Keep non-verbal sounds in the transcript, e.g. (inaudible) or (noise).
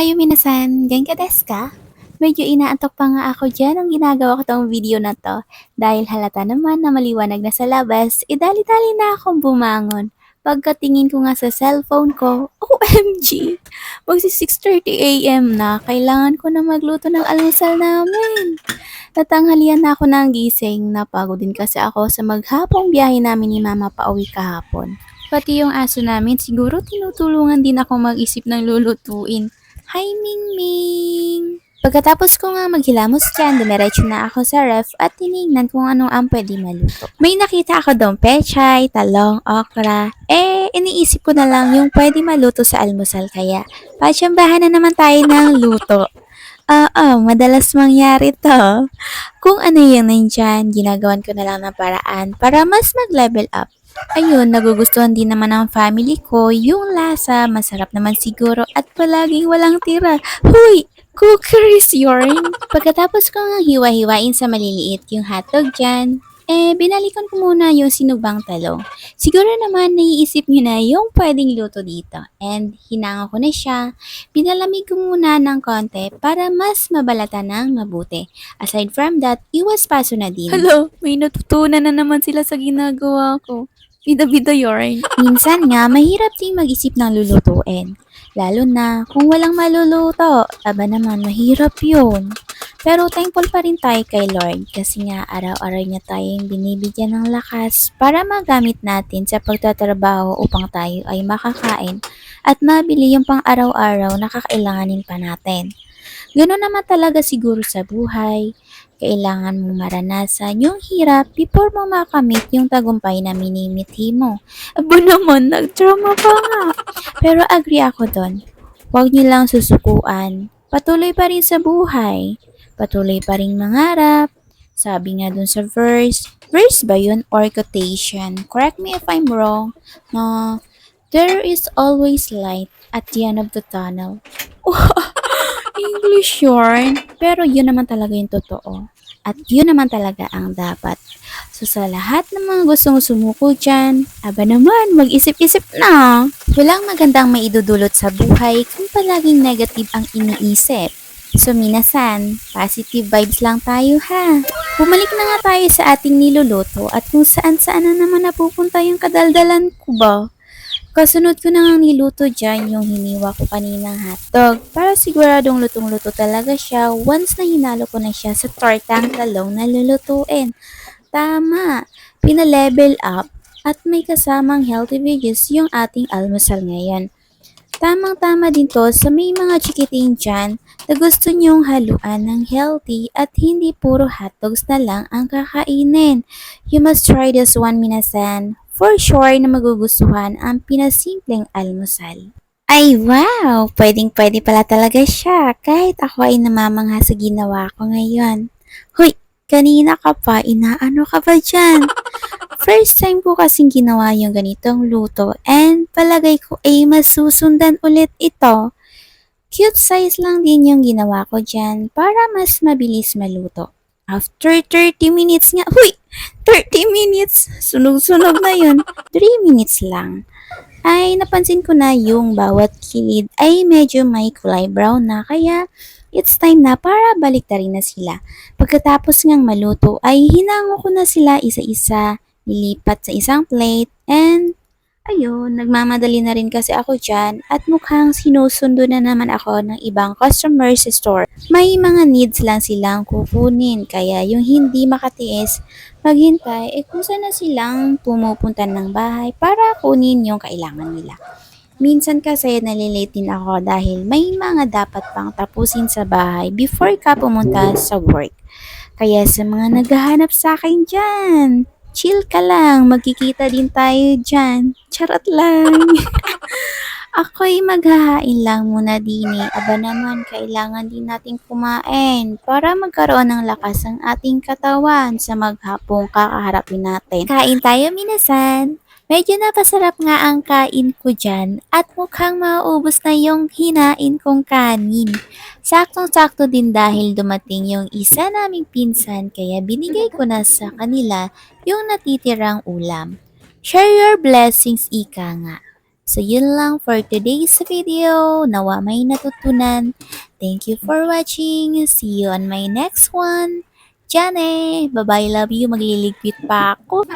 Ohayo minasan, genka desu ka? Medyo inaantok pa nga ako dyan nung ginagawa ko tong video na to. Dahil halata naman na maliwanag na sa labas, idali-dali na akong bumangon. Pagkatingin ko nga sa cellphone ko, (laughs) OMG! Magsi 6.30am na, kailangan ko na magluto ng almusal namin. Natanghalian na ako ng gising, napagod din kasi ako sa maghapong biyahe namin ni mama pauwi kahapon. Pati yung aso namin, siguro tinutulungan din ako mag-isip ng lulutuin. Hi, Ming Ming! Pagkatapos ko nga maghilamos dyan, dumiretso na ako sa ref at tinignan kung ano ang pwede maluto. May nakita ako doon pechay, talong, okra. Eh, iniisip ko na lang yung pwede maluto sa almusal kaya patsambahan na naman tayo ng luto. Oo, madalas mangyari to. Kung ano yung nandyan, ginagawan ko na lang ng paraan para mas mag-level up. Ayun, nagugustuhan din naman ng family ko yung lasa, masarap naman siguro at palaging walang tira. Huy! Cookeries yarn! Pagkatapos ko nga hiwa-hiwain sa maliliit yung hotdog dyan, eh, binalikan ko muna yung sinubang talong. Siguro naman naiisip nyo na yung pwedeng luto dito. And hinanga ko na siya. Pinalamig ko muna ng konti para mas mabalata ng mabuti. Aside from that, iwas paso na din. Hello, may natutunan na naman sila sa ginagawa ko. Bida-bida yarn. Minsan nga, mahirap din mag-isip ng lulutuin. Lalo na kung walang maluluto. Aba naman, mahirap yun. Pero thankful pa rin tayo kay Lord kasi nga araw-araw niya tayong binibigyan ng lakas para magamit natin sa pagtatrabaho upang tayo ay makakain at mabili yung pang araw-araw na kakailanganin pa natin. Ganoon naman talaga siguro sa buhay. Kailangan mong maranasan yung hirap before mo makamit yung tagumpay na minimithi mo. Aba naman, nag-trauma pa nga. Pero agree ako doon. Huwag niyo lang susukuan. Patuloy pa rin sa buhay. Patuloy pa rin mangarap. Sabi nga dun sa verse, verse ba yun or quotation? Correct me if I'm wrong. No, there is always light at the end of the tunnel. (laughs) English yarn. Pero yun naman talaga yung totoo. At yun naman talaga ang dapat. So sa lahat ng mga gustong sumuko dyan, aba naman, mag-isip-isip na. Walang magandang maidudulot sa buhay kung palaging negative ang iniisip. So minasan, positive vibes lang tayo ha. Bumalik na nga tayo sa ating niluluto at kung saan-saan na naman napupunta yung kadaldalan ko ba. Kasunod ko na nga niluto dyan yung hiniwa ko kaninang hotdog para siguradong lutong-luto talaga siya once na hinalo ko na siya sa tortang talong na lulutuin. Tama, pina-level up at may kasamang healthy veggies yung ating almusal ngayon. Tamang-tama din to sa may mga chikiting dyan na gusto nyong haluan ng healthy at hindi puro hotdogs na lang ang kakainin. You must try this one minasan. For sure na magugustuhan ang pinasimpleng almusal. Ay wow! Pwedeng pwede pala talaga siya kahit ako ay namamangha sa ginawa ko ngayon. Hoy! Kanina ka pa, inaano ka ba dyan? (laughs) First time ko kasing ginawa yung ganitong luto and palagay ko ay masusundan ulit ito. Cute size lang din yung ginawa ko dyan para mas mabilis maluto. After 30 minutes nga, huy! 30 minutes! Sunog-sunog na yun. 3 minutes lang. Ay, napansin ko na yung bawat kilid ay medyo may kulay brown na kaya it's time na para baliktarin na sila. Pagkatapos ngang maluto ay hinango ko na sila isa-isa, nilipat sa isang plate, and ayun, nagmamadali na rin kasi ako dyan at mukhang sinusundo na naman ako ng ibang customer sa store. May mga needs lang silang kukunin kaya yung hindi makatiis maghintay eh kung saan na silang pumupunta ng bahay para kunin yung kailangan nila. Minsan kasi nalilate din ako dahil may mga dapat pang tapusin sa bahay before ka pumunta sa work. Kaya sa mga naghahanap sa akin dyan, chill ka lang, magkikita din tayo dyan. Charot lang. (laughs) Ako'y maghahain lang muna din eh. Aba naman, kailangan din nating kumain para magkaroon ng lakas ang ating katawan sa maghapong kakaharapin natin. Kain tayo, minasan! Medyo napasarap nga ang kain ko dyan at mukhang mauubos na yung hinain kong kanin. Saktong-sakto din dahil dumating yung isa naming pinsan kaya binigay ko na sa kanila yung natitirang ulam. Share your blessings, ika nga. So yun lang for today's video. Nawa may natutunan. Thank you for watching. See you on my next one. Jane! Bye-bye, love you. Magliligpit pa ako.